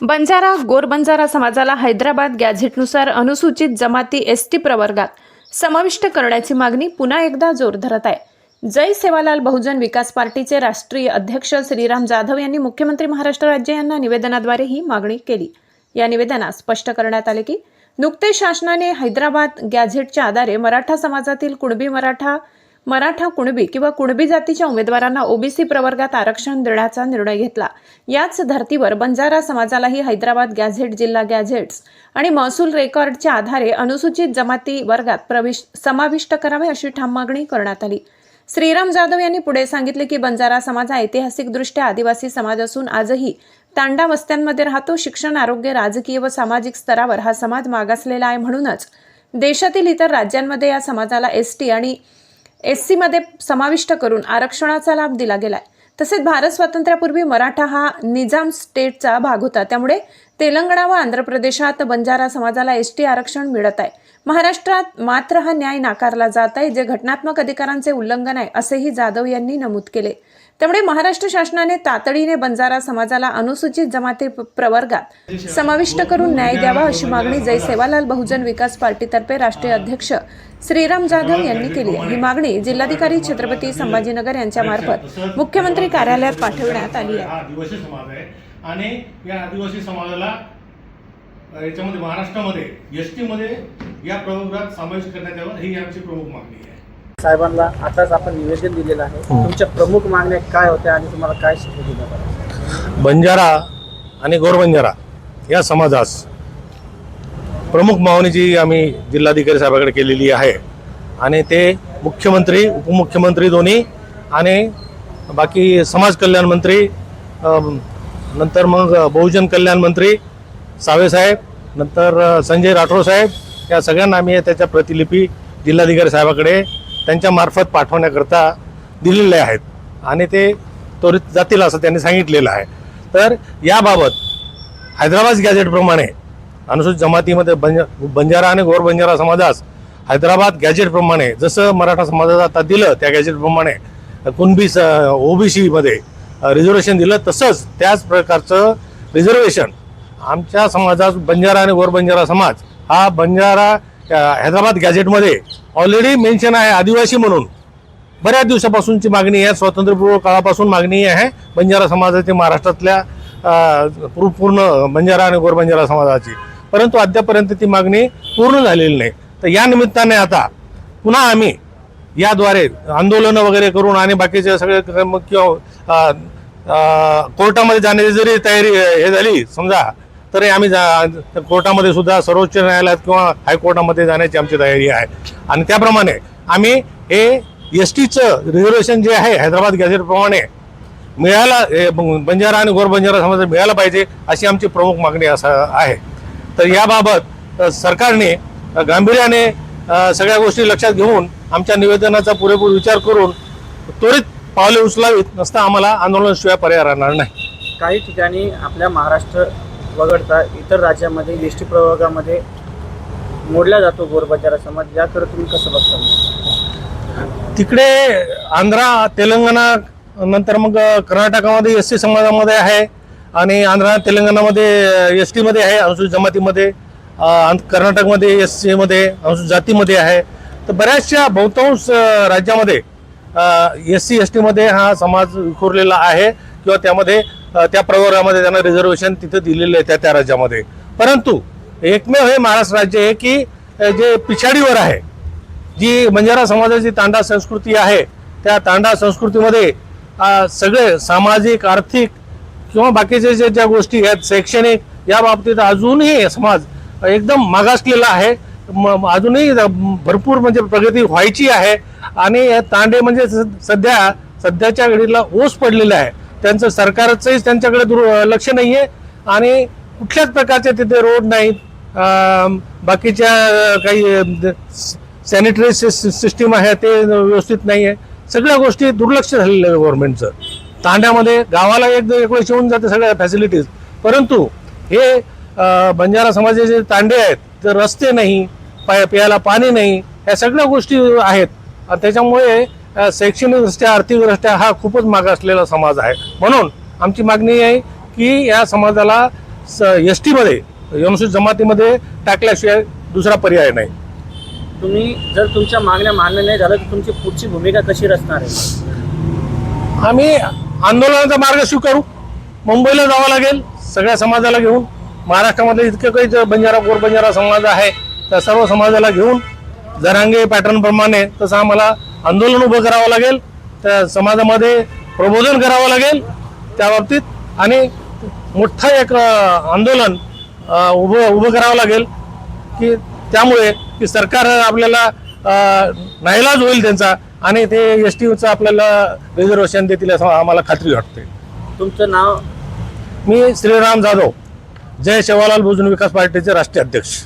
बंजारा गोरबंजारा समाजाला हैदराबाद गॅझेटनुसार अनुसूचित जमाती एस टी प्रवर्गात समाविष्ट करण्याची मागणी पुन्हा एकदा जोर धरत आहे. जय सेवालाल बहुजन विकास पार्टीचे राष्ट्रीय अध्यक्ष श्रीराम जाधव यांनी मुख्यमंत्री महाराष्ट्र राज्य यांना निवेदनाद्वारे ही मागणी केली. या निवेदनात स्पष्ट करण्यात आले की नुकतेच शासनाने हैदराबाद गॅझेटच्या आधारे मराठा समाजातील कुणबी मराठा मराठा कुणबी किंवा कुणबी जातीच्या उमेदवारांना ओबीसी प्रवर्गात आरक्षण देण्याचा निर्णय घेतला. याच धर्तीवर बंजारा समाजालाही हैदराबाद गॅझेट जिल्हा गॅझेट्स आणि महसूल रेकॉर्डच्या आधारे अनुसूचित जमाती वर्गात प्रवेश समाविष्ट करावे अशी ठाम मागणी करण्यात आली. श्रीराम जाधव यांनी पुढे सांगितले की बंजारा समाज हा ऐतिहासिकदृष्ट्या आदिवासी समाज असून आजही तांडा वस्त्यांमध्ये राहतो. शिक्षण आरोग्य राजकीय व सामाजिक स्तरावर हा समाज मागासलेला आहे म्हणूनच देशातील इतर राज्यांमध्ये या समाजाला एस टी आणि एस सीमध्ये समाविष्ट करून आरक्षणाचा लाभ दिला गेलाय. तसेच भारत स्वातंत्र्यापूर्वी मराठा हा निजाम स्टेटचा भाग होता. त्यामुळे तेलंगणा व आंध्र प्रदेशात बंजारा समाजाला एस टी आरक्षण मिळत आहे. महाराष्ट्रात मात्र हा न्याय नाकारला जात आहे जे घटनात्मक अधिकारांचे उल्लंघन आहे असेही जाधव यांनी नमूद केले त्यामुळे महाराष्ट्र शासनाने तातडीने बंजारा समाजाला अनुसूचित जमाती प्रवर्गात समाविष्ट करून न्याय द्यावा अशी मागणी जय सेवालाल बहुजन विकास पार्टीतर्फे राष्ट्रीय अध्यक्ष श्रीराम जाधव यांनी केली आहे. ही मागणी जिल्हाधिकारी छत्रपती संभाजीनगर यांच्या मार्फत मुख्यमंत्री कार्यालयात पाठवण्यात आली आहे आणि या आदिवासी समाजाला याच्यामध्ये महाराष्ट्रामध्ये एसमध्ये या प्रवर्गात समावेश करण्यात यावं ही आमची प्रमुख मागणी आहे. साहेबांना आताच आपण निवेदन दिलेलं आहे. तुमच्या प्रमुख मागण्या काय होत्या आणि तुम्हाला काय शिकू दिलं बंजारा आणि गोरबंजारा या समाजास प्रमुख मागणीची आम्ही जिल्हाधिकारी साहेबाकडे केलेली आहे. आणि ते मुख्यमंत्री उपमुख्यमंत्री दोन्ही आणि बाकी समाज कल्याण मंत्री नंतर मग बहुजन कल्याण मंत्री साहेब नंतर संजय राठोड साहेब या सगळ्यांना आम्ही त्याच्या प्रतिलिपी जिल्हाधिकारी साहेबाकडे त्यांच्या मार्फत पाठवण्याकरता दिलेले आहेत. आणि ते त्वरित जातील असं त्यांनी सांगितलेलं आहे. तर याबाबत हैदराबाद गॅझेटप्रमाणे अनुसूचित जमातीमध्ये बंज बंजारा आणि गोर बंजारा समाजास हैदराबाद गॅझेटप्रमाणे जसं मराठा समाजाला आता दिलं त्या गॅझेटप्रमाणे कुणबी स ओबीसीमध्ये रिझर्वेशन दिलं तसंच त्याच प्रकारचं रिझर्वेशन आमच्या समाजात बंजारा आणि गोर बंजारा समाज हा बंजारा हैदराबाद गॅझेटमध्ये ऑलरेडी मेन्शन आहे आदिवासी म्हणून. बऱ्याच दिवसापासूनची मागणी आहे स्वातंत्र्यपूर्व काळापासून मागणी आहे बंजारा समाजाची महाराष्ट्रातल्या पूर्ण बंजारा आणि गोरबंजारा समाजाची. परंतु अद्यापर्यंत ती मागणी पूर्ण झालेली नाही. तर या निमित्ताने आता पुन्हा आम्ही याद्वारे आंदोलनं वगैरे करून आणि बाकीचे सगळे किंवा कोर्टामध्ये जाण्याची जरी तयारी हे झाली समजा तरी आम्ही जा कोर्टामध्ये सुद्धा सर्वोच्च न्यायालयात किंवा हायकोर्टामध्ये जाण्याची आमची तयारी आहे. आणि त्याप्रमाणे आम्ही हे एस टीचं रिझर्वेशन जे आहे हैदराबाद गॅझेटप्रमाणे मिळायला बंजारा आणि गोरबंजारा समाज मिळायला पाहिजे अशी आमची प्रमुख मागणी असं आहे. तर याबाबत सरकारने गांभीर्याने सगळ्या गोष्टी लक्षात घेऊन आमच्या निवेदनाचा पुरेपूर विचार करून त्वरित पावले उचलावीत नसता आम्हाला आंदोलनाशिवाय पर्याय राहणार नाही. काही ठिकाणी आपल्या महाराष्ट्र वगळता इतर राज्यामध्ये एस टी प्रवर्गामध्ये मोडला जातो गोरबजारा समाज याकडे तुम्ही कसं बघता? तिकडे आंध्रा तेलंगणा नंतर मग कर्नाटकामध्ये एस टी समाजामध्ये आहे आणि आंध्रा तेलंगणामध्ये एस टीमध्ये आहे अनुसूचित जमातीमध्ये कर्नाटकमध्ये एस सीमध्ये अनुसूचित जातीमध्ये आहे. तर बऱ्याचशा बहुतांश राज्यामध्ये एस सी एस टीमध्ये हा समाज विखुरलेला आहे. किंवा त्यामध्ये त्या प्रवर्गामध्ये त्यांना रिझर्वेशन तिथं दिलेलं आहे त्या त्या राज्यामध्ये. परंतु एकमेव हे महाराष्ट्र राज्य आहे की जे पिछाडीवर आहे जी बंजारा समाजाची तांडा संस्कृती आहे त्या तांडा संस्कृतीमध्ये सगळे सामाजिक आर्थिक किंवा बाकीचे जे ज्या गोष्टी आहेत शैक्षणिक या बाबतीत अजूनही समाज एकदम मागासलेला आहे. अजूनही भरपूर म्हणजे प्रगती व्हायची आहे. आणि तांडे म्हणजे स- सध्या सध्याच्या घडीला ओस पडलेला आहे. त्यांचं सरकारचंही त्यांच्याकडे दुर लक्ष नाही आहे आणि कुठल्याच प्रकारचे तिथे रोड नाहीत. बाकीच्या काही सॅनिटरी सिस्टीम आहे ते व्यवस्थित नाही आहे सगळ्या गोष्टी दुर्लक्ष झालेलं आहे गव्हर्नमेंटचं तांड्यामध्ये गावाला एक एक वेळेस येऊन जाते सगळ्या फॅसिलिटीज परंतु हे बंजारा समाजाचे तांडे आहेत तर रस्ते नाही पाय प्यायला पाणी नाही या सगळ्या गोष्टी आहेत. त्याच्यामुळे शैक्षणिकदृष्ट्या आर्थिकदृष्ट्या हा खूपच मागासलेला समाज आहे. म्हणून आमची मागणी आहे की या समाजाला एस टीमध्ये अनुसूचित जमातीमध्ये टाकल्याशिवाय दुसरा पर्याय नाही. तुम्ही जर तुमच्या मागण्या मान्य नाही झालं तर तुमची पुढची भूमिका कशी रचणार आहे? आम्ही आंदोलनाचा मार्ग स्वीकारू. मुंबईला जावं लागेल सगळ्या समाजाला घेऊन. महाराष्ट्रामध्ये इतके काही बंजारा गोर बंजारा समाज आहे त्या सर्व समाजाला घेऊन जरांगे पॅटर्न प्रमाणे तसं आम्हाला आंदोलन उभं करावं लागेल त्या समाजामध्ये प्रबोधन करावं लागेल त्या बाबतीत आणि मोठं एक आंदोलन उभं उभं करावं लागेल की त्यामुळे की सरकार आपल्याला नाईलाज होईल त्यांचा आणि ते एस टीचं आपल्याला रिझर्वेशन देतील असं आम्हाला खात्री वाटते. तुमचं नाव? मी श्रीराम जाधव जय सेवालाल भोजन विकास पार्टीचे राष्ट्रीय अध्यक्ष.